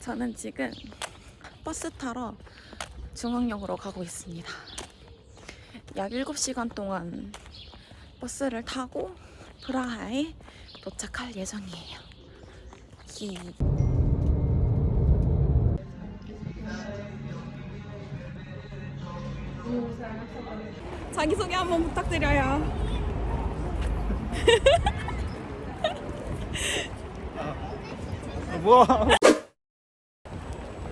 저는 지금 버스 타러 중앙역으로 가고 있습니다. 약 7시간 동안 버스를 타고 프라하에 도착할 예정이에요. 히. 자기소개 한번 부탁드려요. 뭐?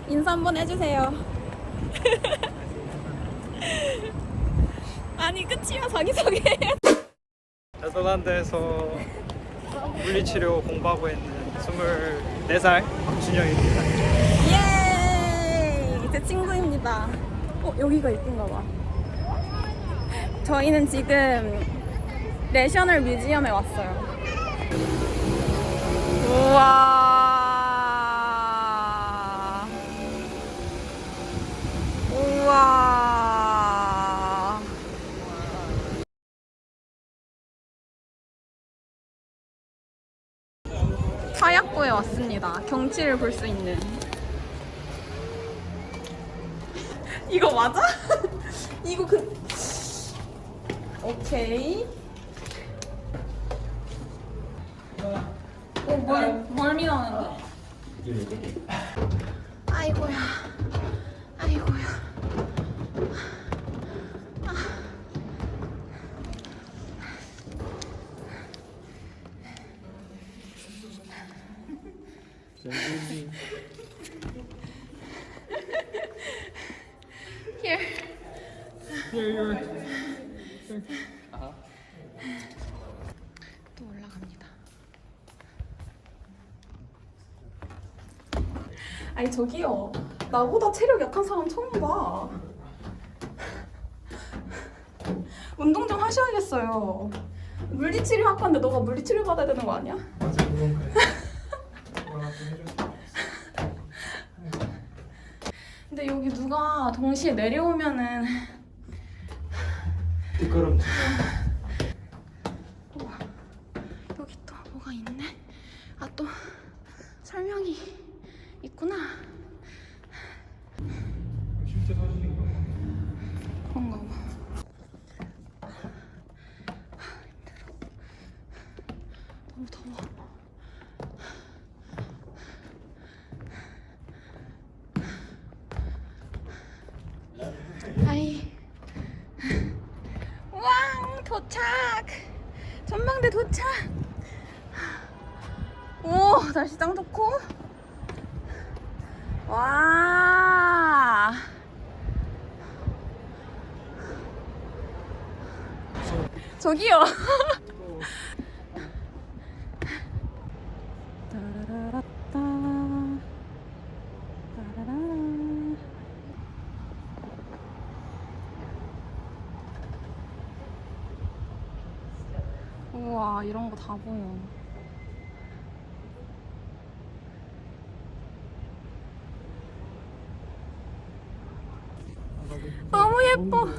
인사 한번 해주세요. 아니 끝이야 자기소개. 네덜란드에서 물리치료 공부하고 있는 24살 박준영입니다. 예! 제 친구입니다. 어, 여기가 이쁜가 봐. 저희는 지금 내셔널 뮤지엄에 왔어요. 우와. 우와. 하약고에 왔습니다. 경치를 볼 수 있는. 이거 맞아? 이거 그 오케이. 어, 뭘, 멀미 나는데? 아이고야. 아이고야. 또 올라갑니다. 아니 저기요. 나보다 체력 약한 사람 처음 봐. 운동 좀 하셔야겠어요. 물리치료 학과인데 너가 물리치료 받아야 되는 거 아니야? 근데 여기 누가 동시에 내려오면은 뒷걸음. 우와, 여기 또 뭐가 있네? 아, 또 설명이 있구나. 실제 사진인가? 그런가 봐. 아, 힘들어. 너무 더워. 아이. 왕 도착. 전망대 도착. 오 날씨 짱 좋고. 와. 저기요. 우와 이런 거 다 보여. 너무 예뻐.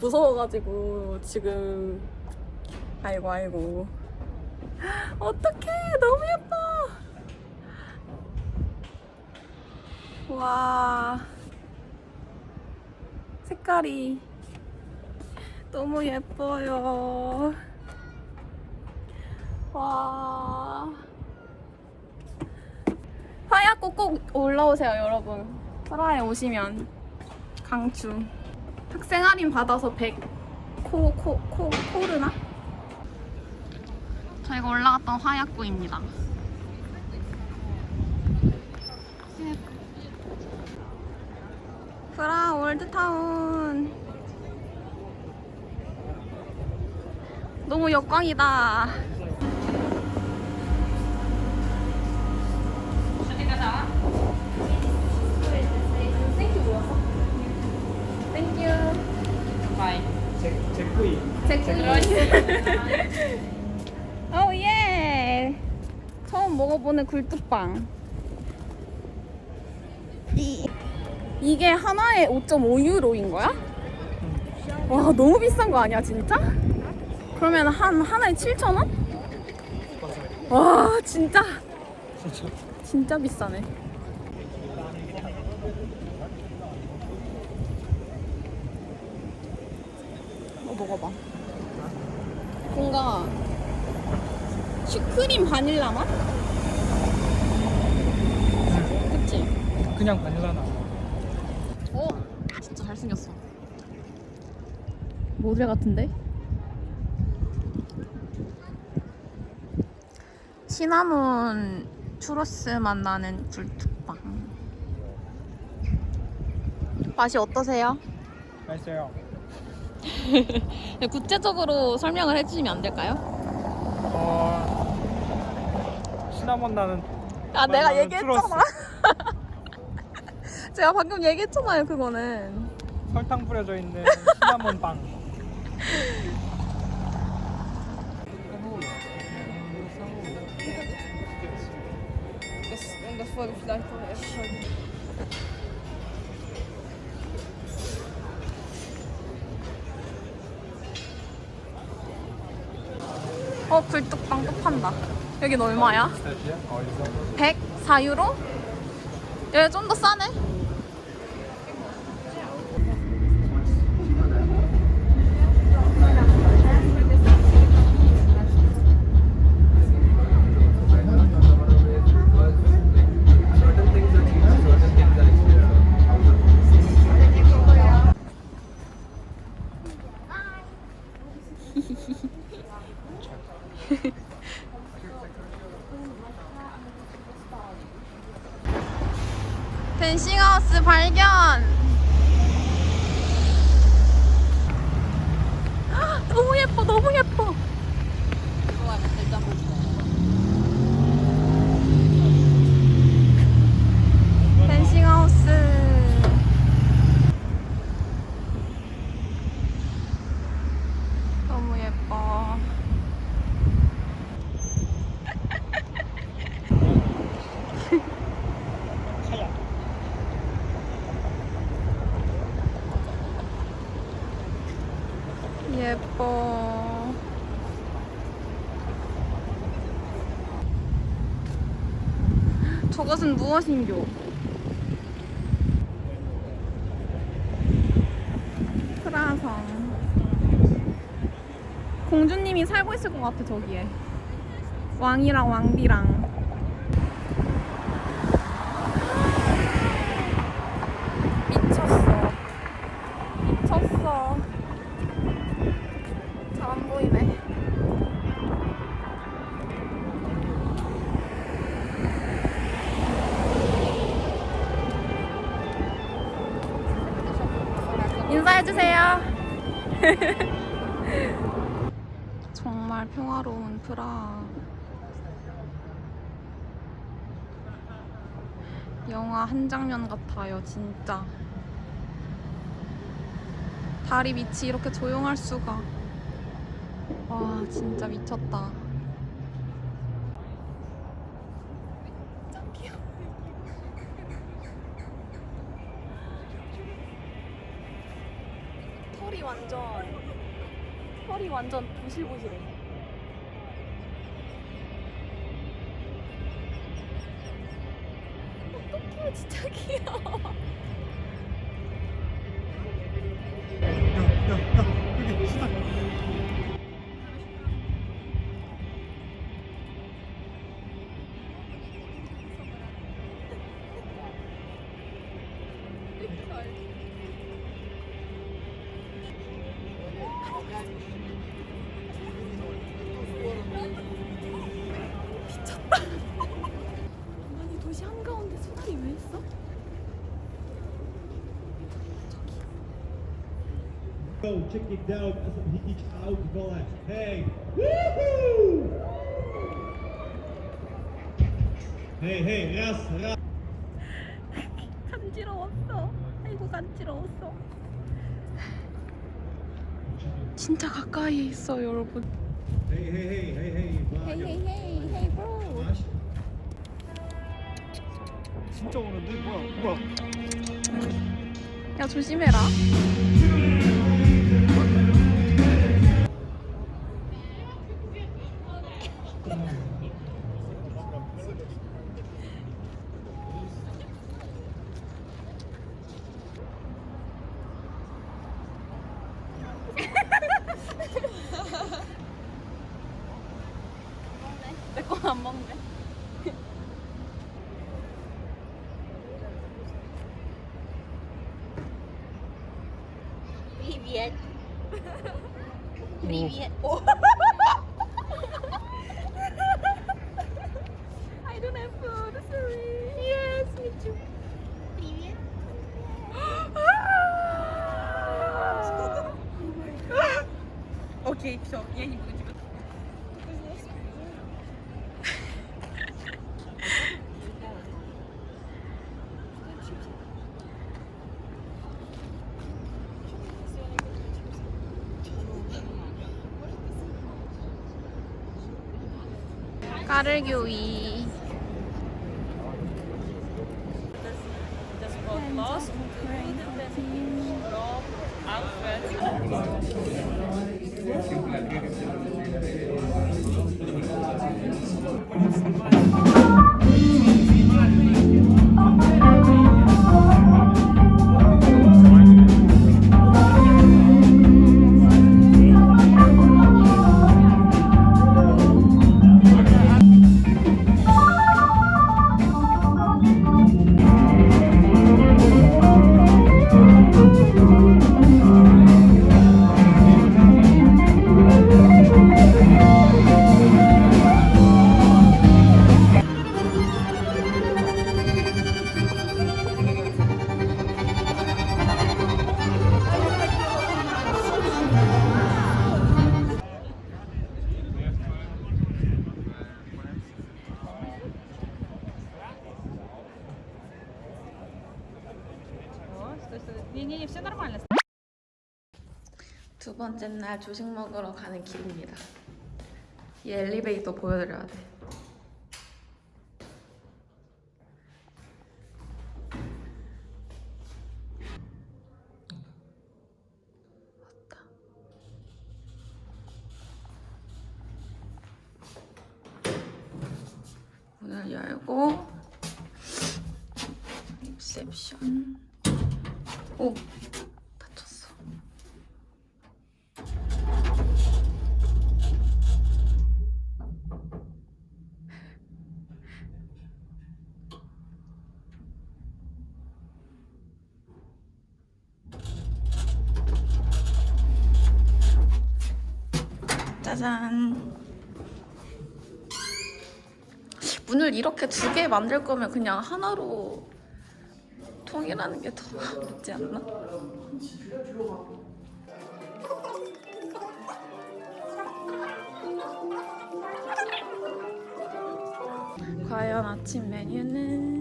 무서워가지고 지금 아이고 아이고. 어떡해. 너무 예뻐. 와. 색깔이 너무 예뻐요. 와 화약고 꼭 올라오세요 여러분 설화에 오시면 강추 학생 할인 받아서 100 코, 코, 코, 코르나? 저희가 올라갔던 화약구입니다. 프라 올드타운. 너무 역광이다. 제, 제꾸이. 오 예. 처음 먹어보는 굴뚝빵. 이, 이게 하나에 5.5유로인 거야? 와 너무 비싼 거 아니야 진짜? 그러면 한 하나에 7천 원? 와 진짜 진짜. 진짜 비싸네. 어 먹어봐. 뭔가 슈크림 바닐라 맛? 그치? 그냥 바닐라나. 오 진짜 잘생겼어. 모델 같은데? 시나몬 추로스 맛 나는 굴뚝빵. 맛이 어떠세요? 맛있어요. 구체적으로 설명을 해주시면 안 될까요? 어 시나몬 나는 아 내가 나는 얘기했잖아. 제가 방금 얘기했잖아요 그거는. 설탕 뿌려져 있는 시나몬 빵. 어 굴뚝빵 또 판다. 여긴 얼마야? 어디서? 104유로? 여기 좀 더 싸네. 발견! 헉, 너무 예뻐, 너무 예뻐! 댄싱하우스 너무 예뻐 차야. 예뻐. 저것은 무엇인교? 프라성. 공주님이 살고 있을 것 같아 저기에. 왕이랑 왕비랑. 해주세요. 정말 평화로운 프라. 영화 한 장면 같아요, 진짜. 다리 밑이 이렇게 조용할 수가. 와 진짜 미쳤다. 털이 완전 털이 부실부 check it out. Hiç out falan. Hey. Woohoo! Hey, hey, raz, raz. 간지러웠어. 아이고 간지러웠어. 진짜 가까이에 있어 여러분. Hey, hey, hey, hey, hey. 헤이 헤이 헤이 브로. Masz? 진짜 오는데 뭐야? 뭐야? 야 조심해라. 까르교이 Не-не-не, все нормально. 두 번째 날 조식 먹으러 가는 길입니다. 이 엘리베이터 보여드려야 돼. 짜잔. 문을 이렇게 두 개 만들 거면 그냥 하나로 통일하는 게 더 낫지 않나? 과연 아침 메뉴는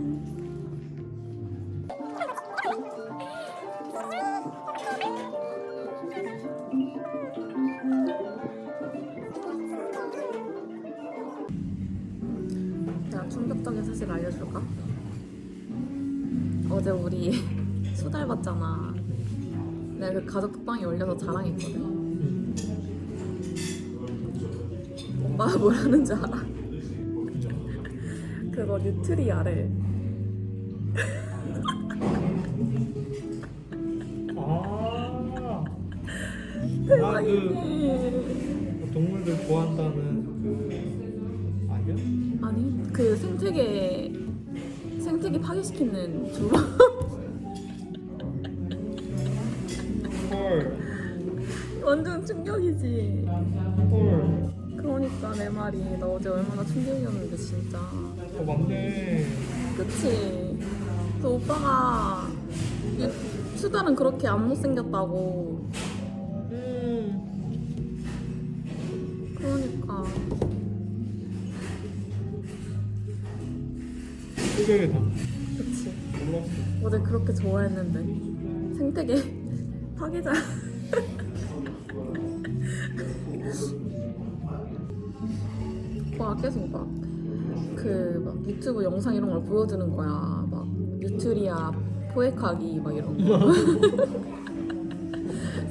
충격적인 사실 알려줄까? 어제 우리 수달 봤잖아. 내가 그 가족방에 올려서 자랑했거든. 오빠가 뭐라는 줄 알아? 그거 뉴트리아래. 아. 아, 그 동물들 좋아한다는 그 아니 그 생태계 생태계 파괴시키는 헐. 완전 충격이지. 헐. 그러니까 내 말이 나 어제 얼마나 충격이었는데 진짜. 어 맞네. 그치. 그 오빠가 유, 수달은 그렇게 안 못생겼다고. 소경이다. 그치. 몰랐어. 어제 그렇게 좋아했는데. 생태계 파괴자. 오빠가 계속 막, 그, 막 유튜브 영상 이런 걸 보여주는 거야. 막, 뉴트리아 포획하기, 막 이런 거.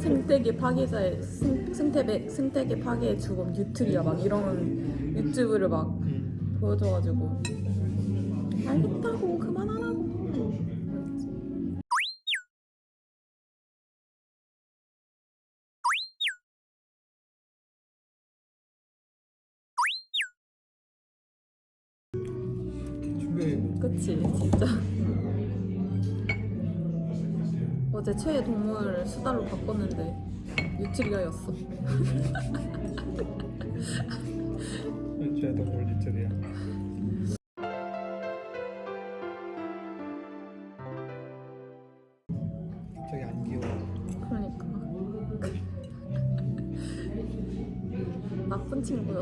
생태계 파괴자의, 생, 생태계, 생태계 파괴의 주범 뉴트리아, 막 이런 유튜브를 막 음. 보여줘가지고 알겠다고 그만하라고. 그치 진짜 어제 최애 동물 수달로 바꿨는데 유트리아였어 쟤도 몰리틀이야. 갑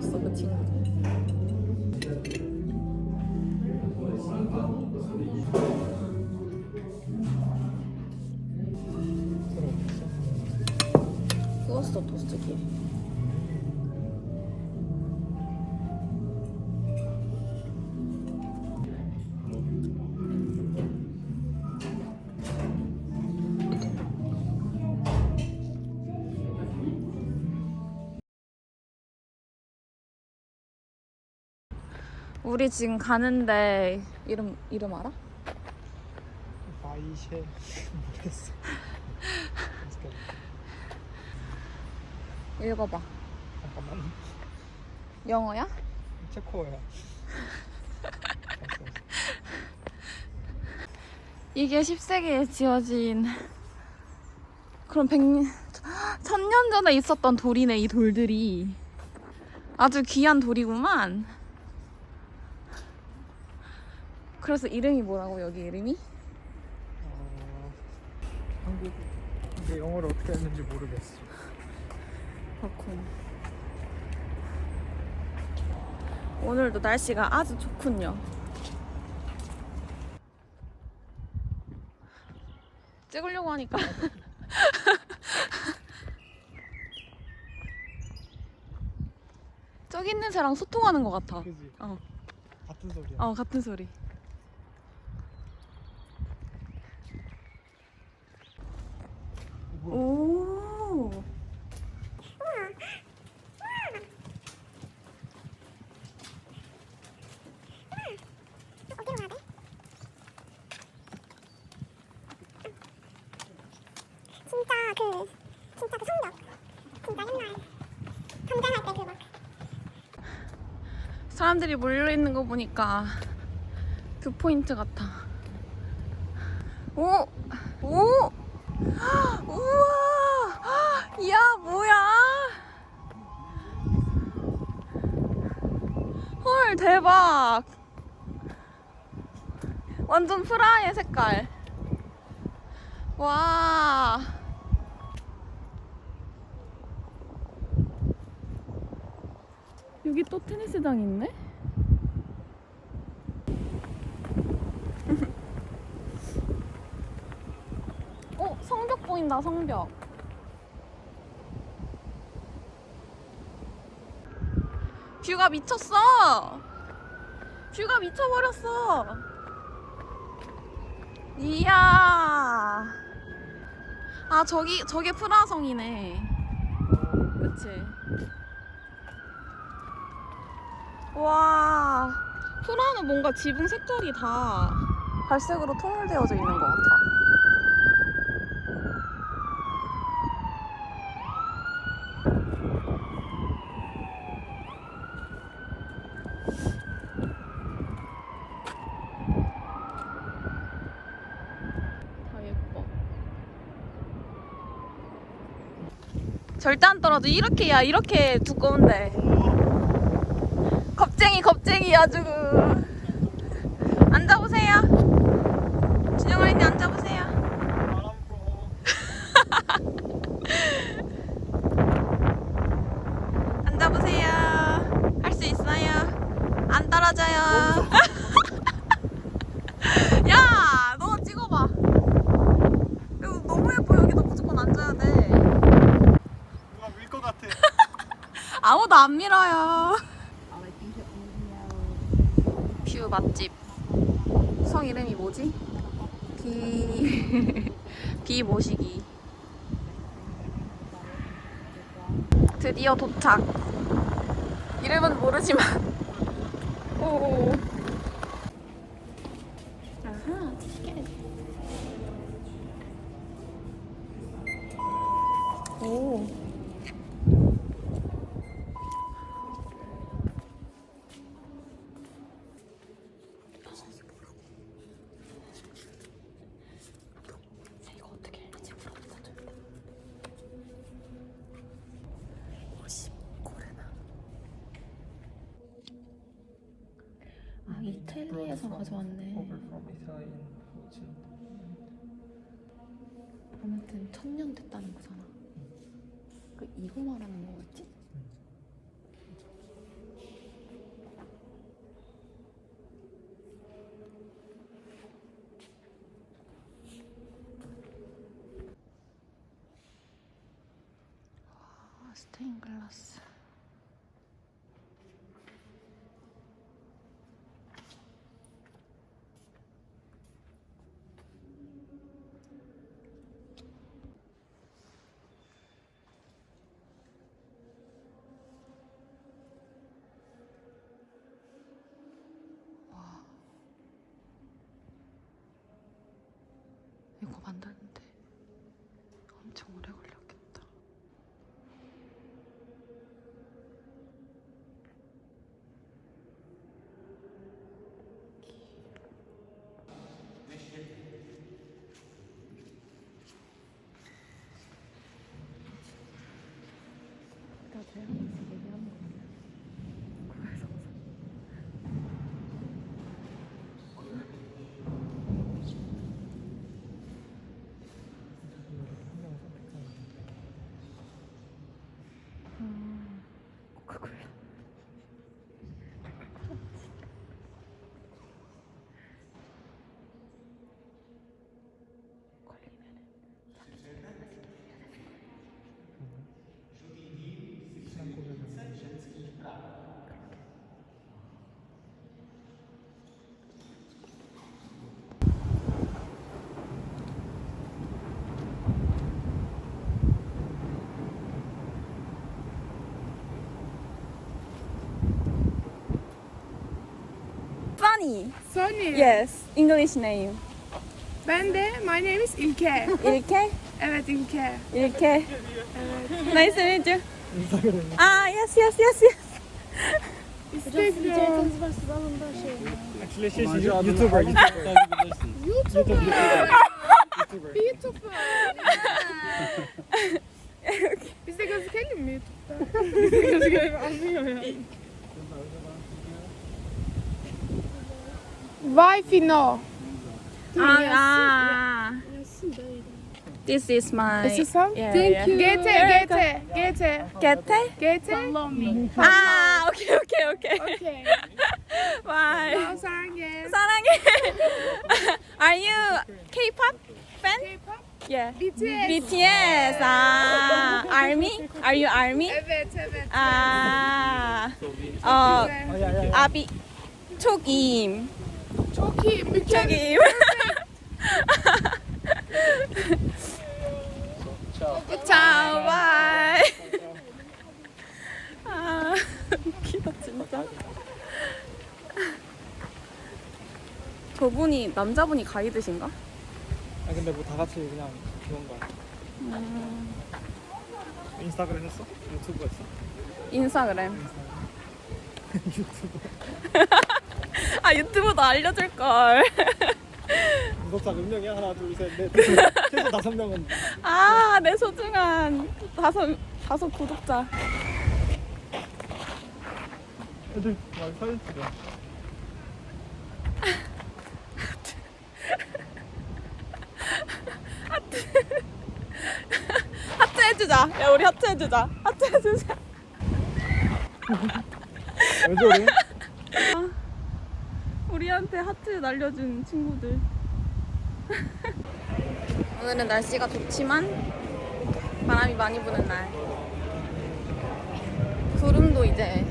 나쁜 친구 우리 지금 가는데 이름 이름 알아? 바이셰 모르겠어. 읽어봐. 잠깐만. 영어야? 체코야. 이게 10세기에 지어진 그럼 100년, 천년 전에 있었던 돌이네, 이 돌들이. 아주 귀한 돌이구만. 그래서 이름이 뭐라고, 여기 이름이? 어, 한국 근데 영어를 어떻게 했는지 모르겠어. 그렇군. 오늘도 날씨가 아주 좋군요. 찍으려고 하니까. 저기 있는 새랑 소통하는 것 같아. 그지? 어, 같은 소리야. 어 같은 소리. 뭐야? 오. 진짜 그 진짜 그 성벽 진짜 옛날 전쟁할 때 그 막 사람들이 몰려 있는 거 보니까 그 포인트 같아. 오, 오, 우와, 야 뭐야? 헐 대박. 완전 프라의 색깔. 와. 여기 또 테니스장 있네? 어, 성벽 보인다, 성벽. 뷰가 미쳤어! 뷰가 미쳐버렸어! 이야! 아, 저기, 저게 프라성이네. 그치? 와, 프라는 뭔가 지붕 색깔이 다 갈색으로 통일되어져 있는 것 같아. 다 예뻐. 절대 안 떨어져. 이렇게, 야, 이렇게 두꺼운데. 겁쟁이 겁쟁이 아주 앉아보세요. 진영 어린이 앉아보세요. 앉아보세요. 할 수 있어요. 안 떨어져요 야너 찍어봐 이거 너무 예뻐 여기 너 무조건 앉아야 돼 누가 밀것 같아. 아무도 안 밀어요. 뷰 맛집. 성 이름이 뭐지? 비 비 모시기. 드디어 도착. 이름은 모르지만 오. 아하, 티켓. 오. 이거 어떻게 읽는지 물어보자 좀 이따. 50 코르나. 아 이탈리아에서 가져왔네. 아무튼 천년 됐다는 거잖아. 그 이거 말하는 거겠지? 와, 스테인 글라스. 이거 Sunny. Sunny. Yes, English name. Ben de my name is İlke. İlke. evet İlke. İlke. Nice to meet you. Ah, yes, yes, yes, yes. Instagram. Actually she's YouTuber. YouTuber. YouTuber. Biz de gözükelim mi YouTube'da? Biz de gözükelim anlıyor ya. Wi-Fi no. Ah, ah. This is my. Is this some? Yeah, Thank yeah. you. GT, GT, GT, Gete? GT. Ah, okay, okay, okay. Okay. Bye. Now 사랑해. 사랑해. Are you K-pop fan? K-pop. Yeah. BTS. BTS. Ah, Army? Are you Army? Evet, evet. Ah. 어, Güzel. 아비 Mükemmel. 촉임. 자, 바이. 아, 웃기다 진짜. 저분이 남자분이 가이드신가? 아 근데 뭐 다 같이 그냥 그런 거야. 인스타그램 했어? 유튜브 했어? 인스타그램. 아 유튜브도 알려줄 걸. 구독자 몇 명이야? 하나 둘셋넷 최소 다섯 명은 아, 내 소중한 다섯 다섯 구독자. 애들 막 사진 찍어. 하트 해주자. 야 우리 하트 해주자. 하트 해주자. 왜 저래? 우리한테 하트 날려준 친구들. 오늘은 날씨가 좋지만 바람이 많이 부는 날. 구름도 이제